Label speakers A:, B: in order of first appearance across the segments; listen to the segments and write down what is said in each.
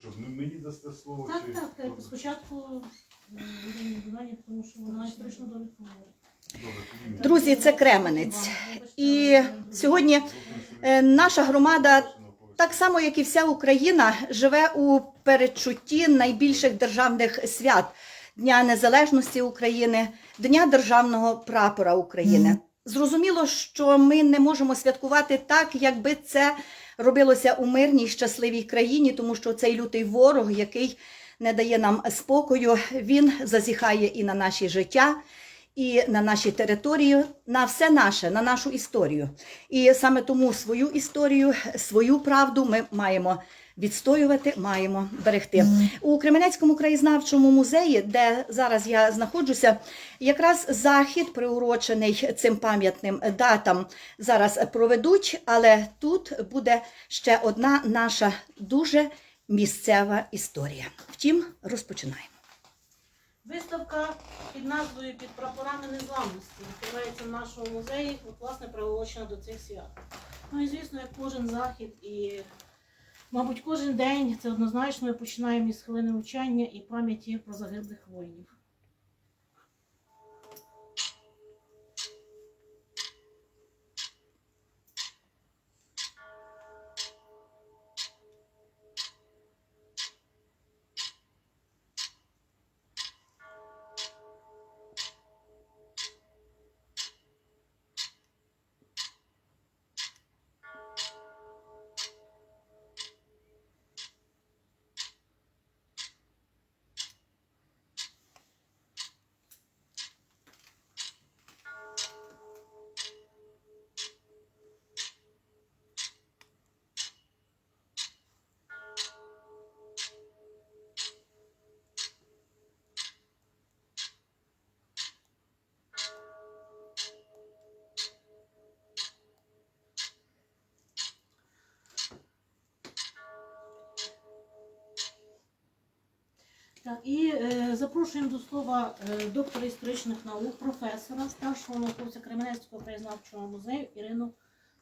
A: Щоб ну, мені дасте слово
B: Так,
A: чи
B: так, так. Спочатку м, відбування, тому що вона історично довідку говорить.
C: Друзі, це Кременець. І сьогодні е, наша громада, так само як і вся Україна, живе у передчутті найбільших державних свят Дня Незалежності України, Дня Державного прапора України. Зрозуміло, що ми не можемо святкувати так, якби це робилося у мирній щасливій країні, тому що цей лютий ворог, який не дає нам спокою, він зазіхає і на наші життя, і на наші території, на все наше, на нашу історію. І саме тому свою історію, свою правду ми маємо відстоювати, маємо берегти. У Кременецькому краєзнавчому музеї, де зараз я знаходжуся, якраз захід, приурочений цим пам'ятним датам, зараз проведуть, але тут буде ще одна наша дуже місцева історія. Втім, розпочинаємо.
B: Виставка під назвою Під прапорами незламності відкривається в нашому музеї, от, власне, приголошена до цих свят. Ну і звісно, як кожен захід і, мабуть, кожен день це однозначно ми починаємо із хвилини вчання і пам'яті про загиблих воїнів. Так, і е, запрошуємо до слова е, доктора історичних наук, професора, старшого науковця Кременецького краєзнавчого музею Ірину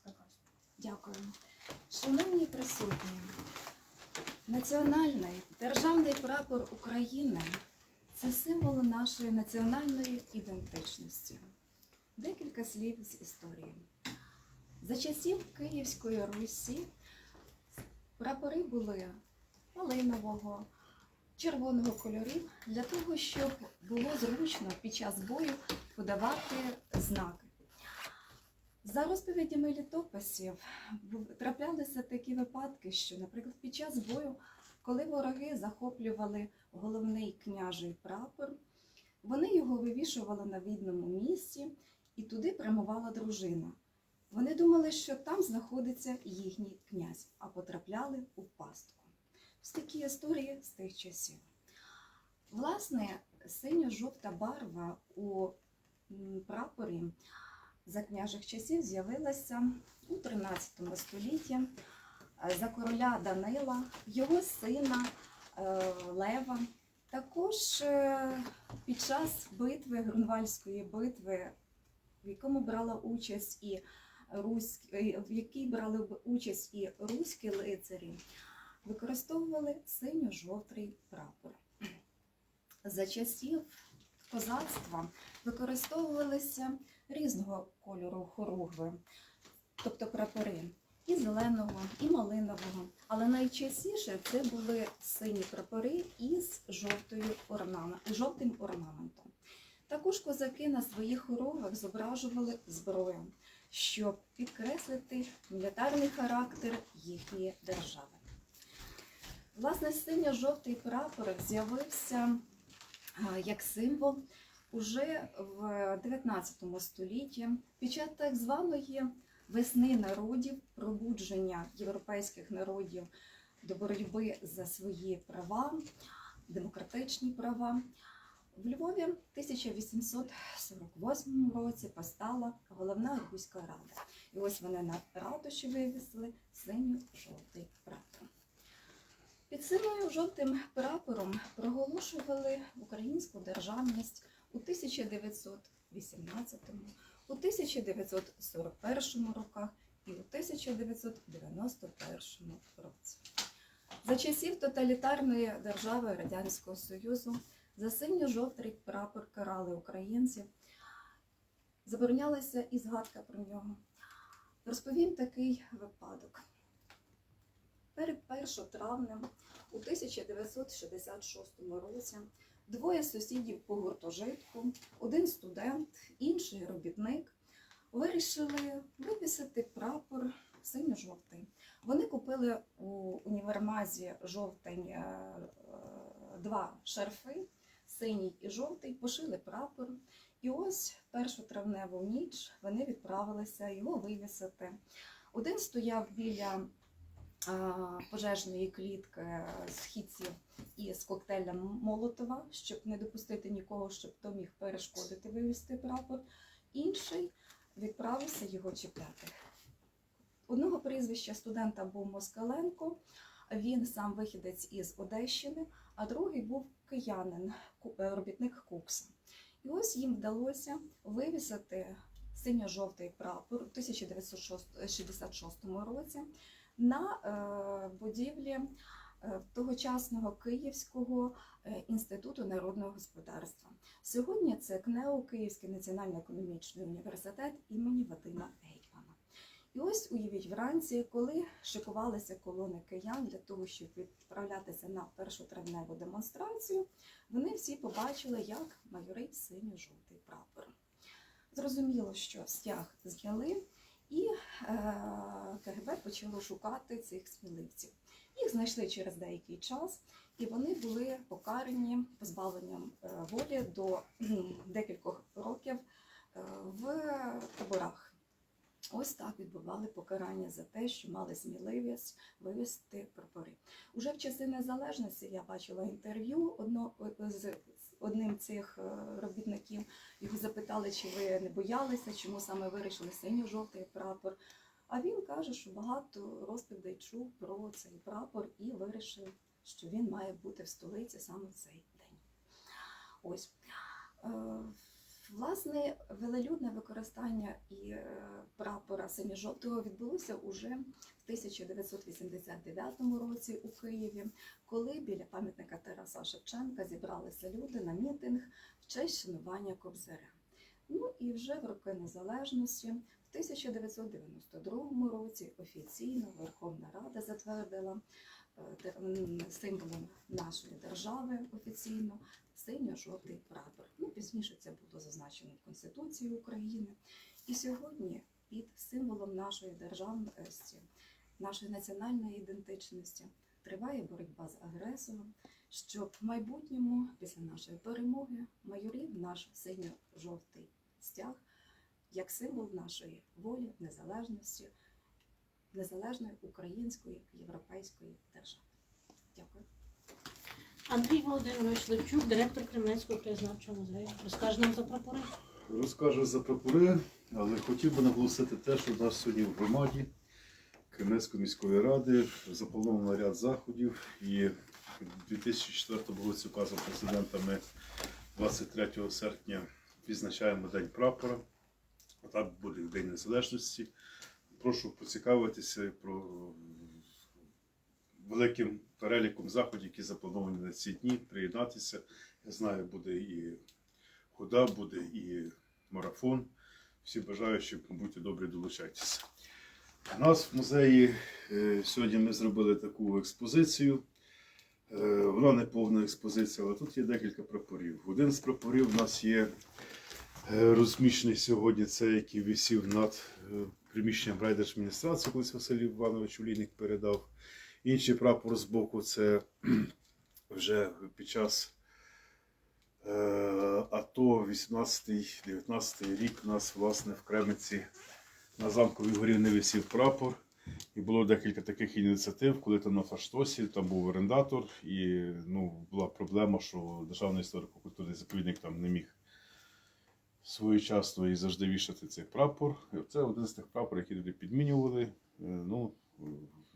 B: Стакарську.
D: Дякую. Шановні присутні, національний державний прапор України це символ нашої національної ідентичності. Декілька слів з історії. За часів Київської Русі прапори були малинового, червоного кольорів для того, щоб було зручно під час бою подавати знаки. За розповідями літописів траплялися такі випадки, що, наприклад, під час бою, коли вороги захоплювали головний княжий прапор, вони його вивішували на відному місці, і туди прямувала дружина. Вони думали, що там знаходиться їхній князь, а потрапляли у пастку. Ось такі історії з тих часів. Власне, синьо-жовта барва у прапорі за княжих часів з'явилася у 13 столітті е, за короля Данила, його сина е, Лева. Також е, під час битви, Грунвальської битви, в якому брала участь і русь, в якій брали б участь і руські лицарі, використовували синьо-жовтий прапор. За часів козацтва використовувалися різного кольору хоругви, тобто прапори і зеленого, і малинового. Але найчастіше це були сині прапори із жовтою орнамен- жовтим орнаментом. Також козаки на своїх хоругвах зображували зброю, щоб підкреслити мілітарний характер їхньої держави. Власне, синьо-жовтий прапор з'явився як символ уже в 19 столітті під час так званої весни народів, пробудження європейських народів до боротьби за свої права, демократичні права. В Львові в 1848 році постала головна Руська рада. І ось вони на ратуші вивісили синьо-жовтий прапор. Під синьою жовтим прапором проголошували українську державність у 1918, у 1941 роках і у 1991 році. За часів тоталітарної держави Радянського Союзу за синьо-жовтий прапор карали українців, заборонялася і згадка про нього. Розповім такий випадок. Перед 1 травня у 1966 році двоє сусідів по гуртожитку, один студент, інший робітник, вирішили вивісити прапор синьо-жовтий. Вони купили у універмазі жовтень е, два шарфи, синій і жовтий, пошили прапор. І ось першу травневу ніч вони відправилися його вивісити. Один стояв біля пожежної клітки східців із коктейлем Молотова, щоб не допустити нікого, щоб хто міг перешкодити вивісти прапор. Інший відправився його чіпляти. Одного прізвища студента був Москаленко, він сам вихідець із Одещини, а другий був киянин, е, робітник Кукса. І ось їм вдалося вивісити синьо-жовтий прапор у 1966 році на е, будівлі е, тогочасного Київського е, інституту народного господарства. Сьогодні це КНЕУ Київський національно-економічний університет імені Вадима Гетьмана. І ось уявіть вранці, коли шикувалися колони киян для того, щоб відправлятися на першу травневу демонстрацію, вони всі побачили, як майорить синьо-жовтий прапор. Зрозуміло, що стяг зняли, і е, КГБ почало шукати цих сміливців. Їх знайшли через деякий час, і вони були покарані позбавленням е, волі до декількох років е, в таборах. Ось так відбували покарання за те, що мали сміливість вивести прапори. Уже в часи незалежності я бачила інтерв'ю одно, з одним цих е, робітників. Його запитали, чи ви не боялися, чому саме вирішили синьо-жовтий прапор. А він каже, що багато розповідей чув про цей прапор і вирішив, що він має бути в столиці саме в цей день. Ось. Власне, велелюдне використання і е, прапора синьо-жовтого відбулося уже в 1989 році у Києві, коли біля пам'ятника Тараса Шевченка зібралися люди на мітинг в честь шанування Кобзаря. Ну і вже в роки незалежності, 1992 році офіційно Верховна Рада затвердила е, символом нашої держави офіційно синьо-жовтий прапор. Ну, пізніше це було зазначено в Конституції України. І сьогодні під символом нашої державності, нашої національної ідентичності триває боротьба з агресором, щоб в майбутньому, після нашої перемоги, майорів наш синьо-жовтий стяг як символ нашої волі, незалежності, незалежної української європейської держави. Дякую.
B: Андрій Володимирович Левчук, директор Кремлівського краєзнавчого музею. Розкаже нам за прапори.
A: Розкажу за прапори, але хотів би наголосити те, що в нас сьогодні в громаді Кремлівської міської ради заплановано ряд заходів. І в 2004 році указом президента ми 23 серпня відзначаємо День прапора. А так буде День Незалежності. Прошу поцікавитися про великим переліком заходів, які заплановані на ці дні, приєднатися. Я знаю, буде і хода, буде і марафон. Всі бажаючі, будьте добрі, долучайтеся. У нас в музеї е, сьогодні ми зробили таку експозицію. Е, Вона не повна експозиція, але тут є декілька прапорів. Один з прапорів у нас є розміщений сьогодні, це який висів над е, приміщенням райдержадміністрації, колись Василь Іванович Олійник передав. Інший прапор з боку це вже під час е, АТО 18-19 рік у нас власне в Кремниці на замковій горі не висів прапор. І було декілька таких ініціатив, коли там на Фаштосі там був орендатор, і ну, була проблема, що Державний історико-культурний заповідник там не міг своєчасно і завжди вішати цей прапор. Це один з тих прапорів, які туди підмінювали. Е, Ну,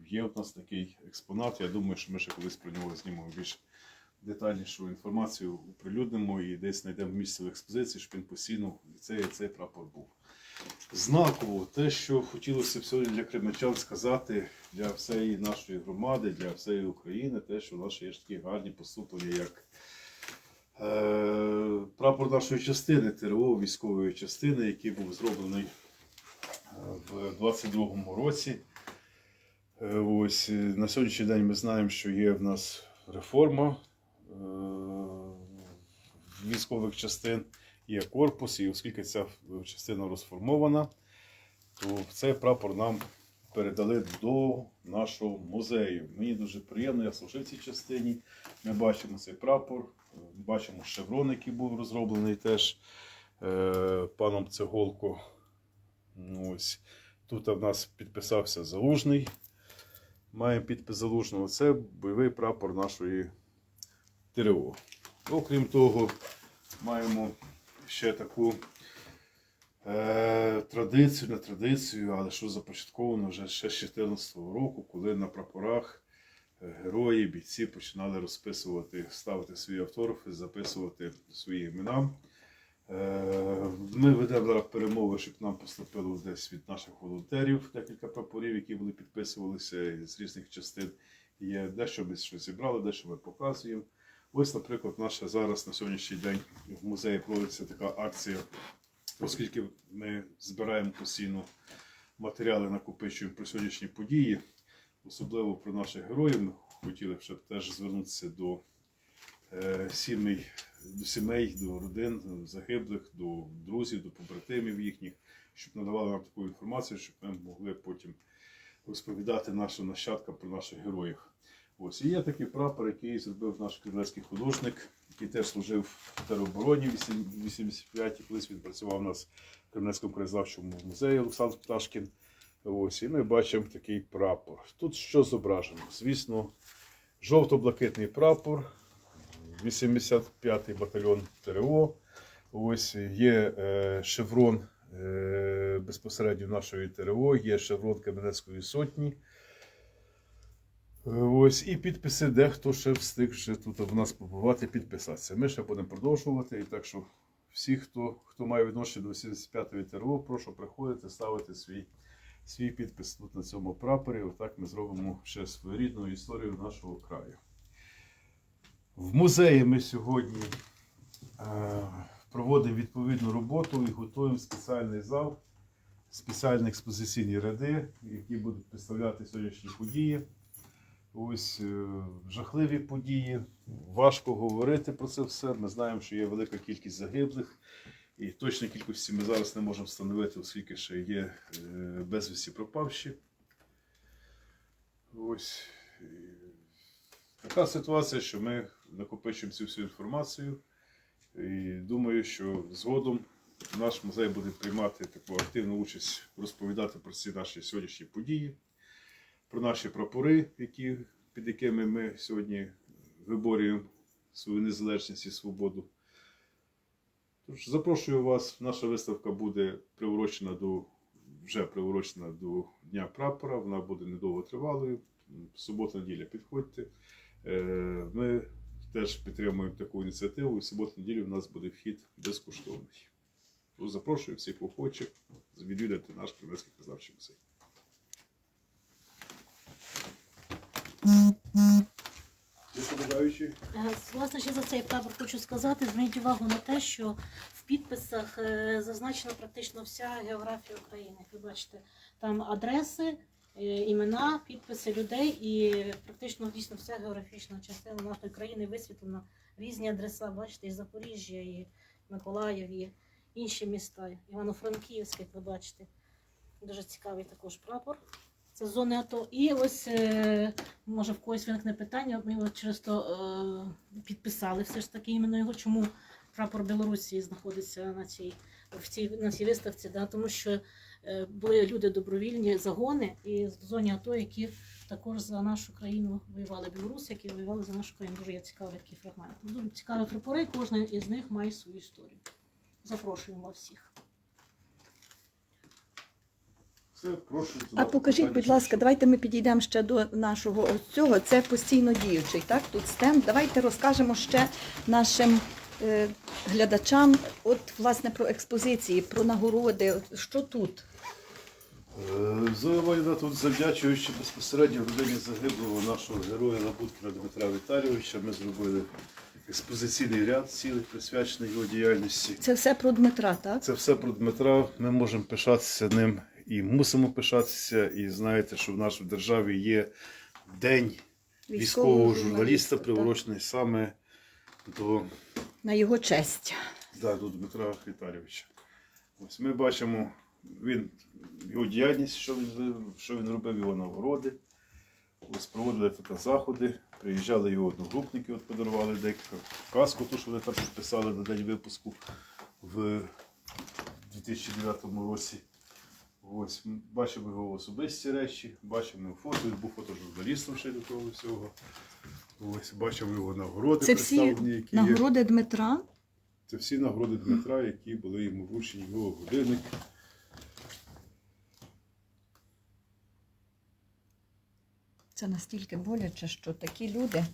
A: є у нас такий експонат. Я думаю, що ми ще колись про нього знімемо більш детальнішу інформацію, оприлюднимо і десь знайдемо місце в експозиції, щоб він постійно цей, цей прапор був. знаково, те, що хотілося б сьогодні для кременчан сказати для всієї нашої громади, для всієї України, те, що в нас є ж такі гарні поступлення, як прапор нашої частини, ТРО військової частини, який був зроблений е, в 22-му році. Е, Ось е, на сьогоднішній день ми знаємо, що є в нас реформа е, військових частин, є корпус, і оскільки ця частина розформована, то цей прапор нам передали до нашого музею. Мені дуже приємно, я служив цій частині. Ми бачимо цей прапор, е, бачимо шеврон, який був розроблений теж е, паном Цеголко. Ну, Ось. Тут в нас підписався Залужний. Маємо підпис Залужного. Це бойовий прапор нашої ТРО. Окрім того, маємо ще таку е, традицію, не традицію, але що започатковано вже ще з 2014 року, коли на прапорах герої, бійці починали розписувати, ставити свої автографи, записувати свої імена. Е, Ми ведемо зараз перемови, щоб нам поступило десь від наших волонтерів декілька прапорів, які були підписувалися з різних частин. Є дещо ми щось зібрали, дещо ми показуємо. Ось, наприклад, наша зараз на сьогоднішній день в музеї проводиться така акція, оскільки ми збираємо постійно матеріали, накопичуємо про сьогоднішні події, особливо про наших героїв. Ми хотіли б ще теж звернутися до е, сімей, до сімей, до родин загиблих, до друзів, до побратимів їхніх, щоб надавали нам таку інформацію, щоб ми могли потім розповідати нашим нащадкам про наших героїв. Ось і є такий прапор, який зробив наш кремлівський художник, який теж служив в теробороні в 85 Колись він працював у нас в Кремлівському краєзнавчому музеї Олександр Пташкін. Ось, і ми бачимо такий прапор. Тут що зображено? Звісно, жовто-блакитний прапор, 85-й батальйон ТРО. Ось є е, шеврон е, безпосередньо нашої ТРО, є шеврон Кам'янецької сотні. Ось і підписи, дехто ще встиг ще тут в нас побувати, підписатися. Ми ще будемо продовжувати. І так що всі, хто, хто має відношення до 85-ї ТРО, прошу приходити, ставити свій, свій підпис тут на цьому прапорі. Отак ми зробимо ще своєрідну історію нашого краю. В музеї ми сьогодні е, проводимо відповідну роботу і готуємо спеціальний зал, спеціальні експозиційні ряди, які будуть представляти сьогоднішні події. Ось е, жахливі події. Важко говорити про це все. Ми знаємо, що є велика кількість загиблих, і точної кількості ми зараз не можемо встановити, оскільки ще є е, безвісті пропавші. Ось така ситуація, що ми накопичуємо цю всю інформацію. І думаю, що згодом наш музей буде приймати таку активну участь, розповідати про ці наші сьогоднішні події про наші прапори, які, під якими ми сьогодні виборюємо свою незалежність і свободу. Тож запрошую вас, наша виставка буде приурочена до, вже приурочена до Дня прапора, вона буде недовго тривалою. Субота-неділя підходьте. Е, Ми теж підтримуємо таку ініціативу, і суботу-неділю у нас буде вхід безкоштовний. Запрошую всіх охочих відвідати наш Кремлівський краєзнавчий музей. Доповідаючи.
B: Е, Власне, ще за цей прапор хочу сказати, зверніть увагу на те, що в підписах е, зазначена практично вся географія України. Ви бачите, там адреси, е, імена, підписи людей і практично дійсно вся географічна частина нашої країни висвітлена. Різні адреса, бачите, і Запоріжжя, і Миколаїв, і інші міста, Івано-Франківськ, як ви бачите. Дуже цікавий також прапор. Це зони АТО. І ось е, може в когось виникне питання. Ми його через то е, підписали все ж таки іменно його. Чому прапор Білорусі знаходиться на цій в цій на цій виставці? Да? Тому що е, були люди добровільні загони і в зоні АТО, які також за нашу країну воювали білоруси, які воювали за нашу країну. Дуже є цікавий такий фрагмент. Дуже цікаві прапори, кожен із них має свою історію. Запрошуємо всіх.
A: Все, прошу.
C: А покажіть, будь ласка, давайте ми підійдемо ще до нашого ось цього. Це постійно діючий, так? Тут стенд. Давайте розкажемо ще нашим е, глядачам, от власне про експозиції, про нагороди. Що тут?
A: Е, Зоя тут завдячуючи безпосередньо родині загиблого нашого героя Лабуткіна Дмитра Віталійовича, ми зробили експозиційний ряд цілий присвячений його діяльності.
C: Це все про Дмитра, так?
A: Це все про Дмитра. Ми можемо пишатися ним і мусимо пишатися. І знаєте, що в нашій державі є день військового журналіста, приурочений саме до,
C: на його честь.
A: да, до Дмитра Віталійовича. Ось ми бачимо він, його діяльність, що він, що він робив, його нагороди. Ось проводили фотозаходи, приїжджали його одногрупники, от подарували декілька казку, ту, що вони також писали на день випуску в 2009 році. Ось, м, бачимо його особисті речі, бачимо його фото, він був фотожурналістом ще до того всього. Ось, бачимо його нагороди,
C: Це всі
A: які є.
C: Нагороди Дмитра.
A: Це всі нагороди Дмитра, які були йому вручені його годинник.
C: Це настільки боляче, що такі люди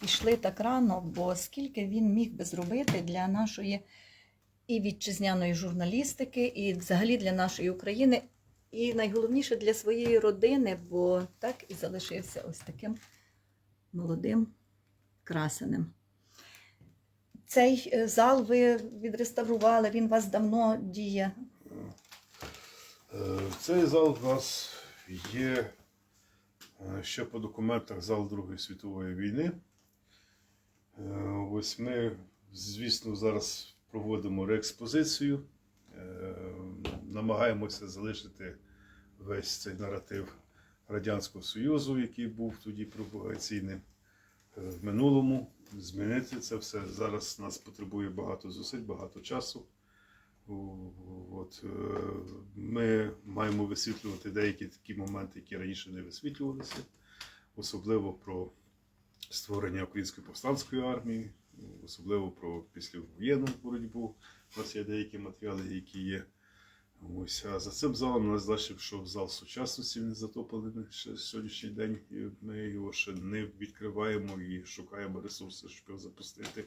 C: пішли так рано, бо скільки він міг би зробити для нашої і вітчизняної журналістики, і взагалі для нашої України, і найголовніше для своєї родини, бо так і залишився ось таким молодим красеним. Цей е, зал ви відреставрували, він у вас давно діє.
A: Е, Цей зал в нас є е, ще по документах зал Другої світової війни. Ось ми, звісно, зараз проводимо реекспозицію. Е, Намагаємося залишити весь цей наратив Радянського Союзу, який був тоді пропагаційним е, в минулому. Змінити це все. Зараз нас потребує багато зусиль, багато часу. От, е, ми маємо висвітлювати деякі такі моменти, які раніше не висвітлювалися, особливо про створення Української повстанської армії, особливо про післявоєнну боротьбу. У нас є деякі матеріали, які є. Ось, а за цим залом у нас далі пішов зал сучасності, він затоплений ще сьогоднішній день. Ми його ще не відкриваємо і шукаємо ресурси, щоб його запустити.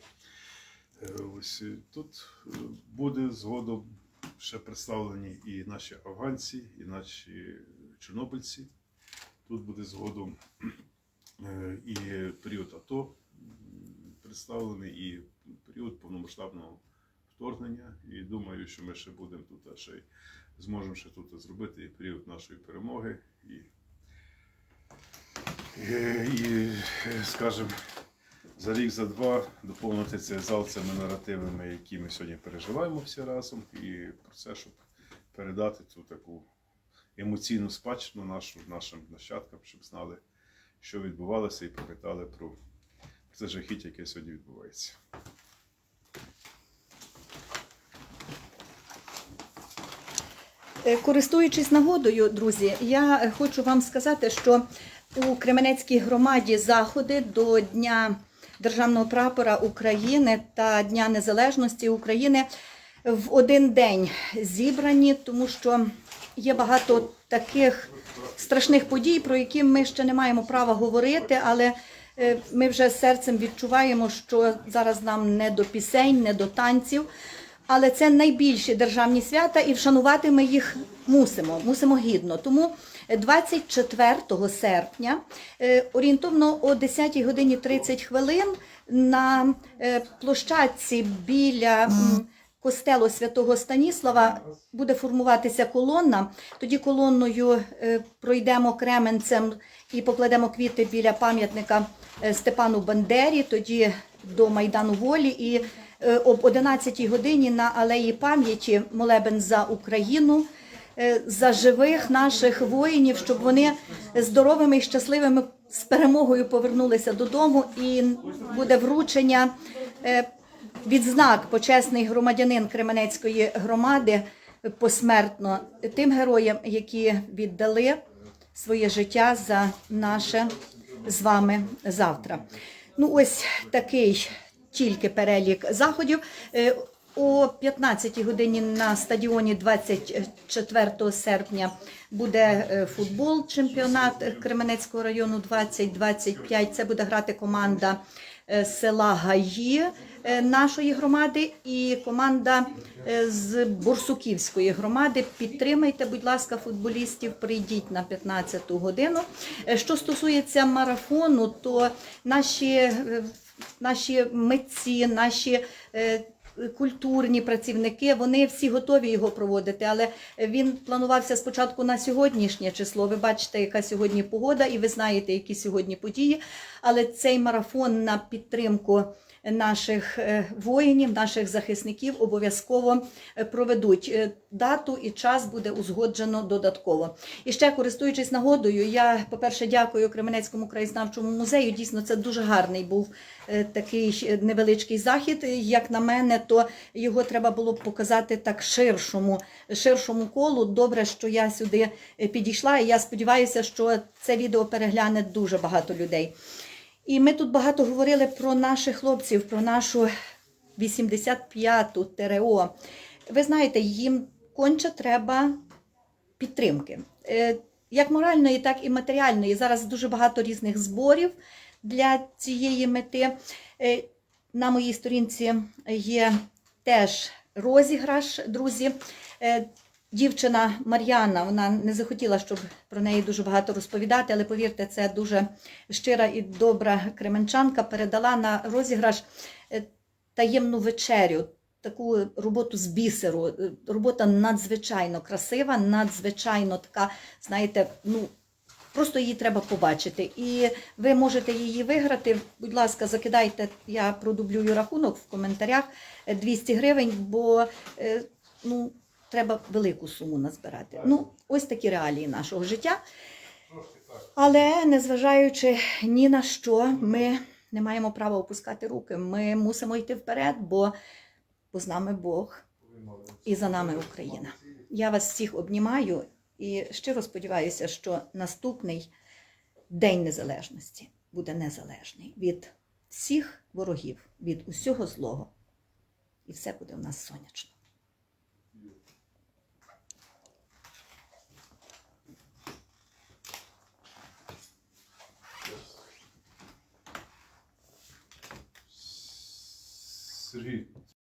A: Е, Ось тут е, буде згодом ще представлені і наші афганці, і наші чорнобильці. Тут буде згодом е, і період АТО представлений, і період повномасштабного вторгнення. І думаю, що ми ще будемо тут ще зможемо ще тут зробити і період нашої перемоги. І, і, і скажімо, за рік, за два доповнити цей зал цими наративами, які ми сьогодні переживаємо всі разом, і про це, щоб передати цю таку емоційну спадщину нашу нашим нащадкам, щоб знали, що відбувалося, і пам'ятали про це жахіття, яке сьогодні відбувається.
C: Е, Користуючись нагодою, друзі, я хочу вам сказати, що у Кременецькій громаді заходи до Дня Державного прапора України та Дня Незалежності України в один день зібрані, тому що є багато таких страшних подій, про які ми ще не маємо права говорити, але ми вже серцем відчуваємо, що зараз нам не до пісень, не до танців. Але це найбільші державні свята, і вшанувати ми їх мусимо, мусимо гідно. Тому 24 серпня, е, орієнтовно о 10 годині 30 хвилин, на е, площадці біля костелу святого Станіслава буде формуватися колона. Тоді колонною е, пройдемо Кременцем і покладемо квіти біля пам'ятника е, Степану Бандері, тоді до Майдану Волі. І е, об 11 годині на алеї пам'яті молебен за Україну. За живих наших воїнів, щоб вони здоровими і щасливими з перемогою повернулися додому, і буде вручення відзнак почесний громадянин Кременецької громади посмертно тим героям, які віддали своє життя за наше з вами завтра. Ну, ось такий тільки перелік заходів. Е, О 15 годині на стадіоні 24 серпня буде е, футбол, чемпіонат Кременецького району 2025. Це буде грати команда е, села Гаї е, нашої громади і команда е, з Бурсуківської громади. Підтримайте, будь ласка, футболістів, прийдіть на 15-ту годину. Е, Що стосується марафону, то наші, е, наші митці, наші е, культурні працівники, вони всі готові його проводити, але він планувався спочатку на сьогоднішнє число. Ви бачите, яка сьогодні погода, і ви знаєте, які сьогодні події. Але цей марафон на підтримку наших е, воїнів, наших захисників обов'язково е, проведуть. Е, Дату і час буде узгоджено додатково. І ще користуючись нагодою, я, по-перше, дякую Кременецькому краєзнавчому музею. Дійсно, це дуже гарний був такий невеличкий захід. Як на мене, то його треба було б показати так ширшому, ширшому колу. Добре, що я сюди підійшла, і я сподіваюся, що це відео перегляне дуже багато людей. І ми тут багато говорили про наших хлопців, про нашу 85-ту ТРО. Ви знаєте, їм конче треба підтримки. Е, Як моральної, так і матеріальної. Зараз дуже багато різних зборів для цієї мети. Е, На моїй сторінці є теж розіграш, друзі. Е, Дівчина Мар'яна, вона не захотіла, щоб про неї дуже багато розповідати, але повірте, це дуже щира і добра кременчанка. Передала на розіграш е, таємну вечерю, таку роботу з бісеру. Е, Робота надзвичайно красива, надзвичайно така, знаєте, ну. Просто її треба побачити. І ви можете її виграти. Будь ласка, закидайте, я продублюю рахунок в коментарях е, 200 гривень, бо е, ну, треба велику суму назбирати. Ну, ось такі реалії нашого життя. Але незважаючи ні на що, ми не маємо права опускати руки. Ми мусимо йти вперед, бо, бо з нами Бог і за нами Україна. Я вас всіх обнімаю і щиро сподіваюся, що наступний День Незалежності буде незалежний від всіх ворогів, від усього злого. І все буде у нас сонячно.
A: Сергій,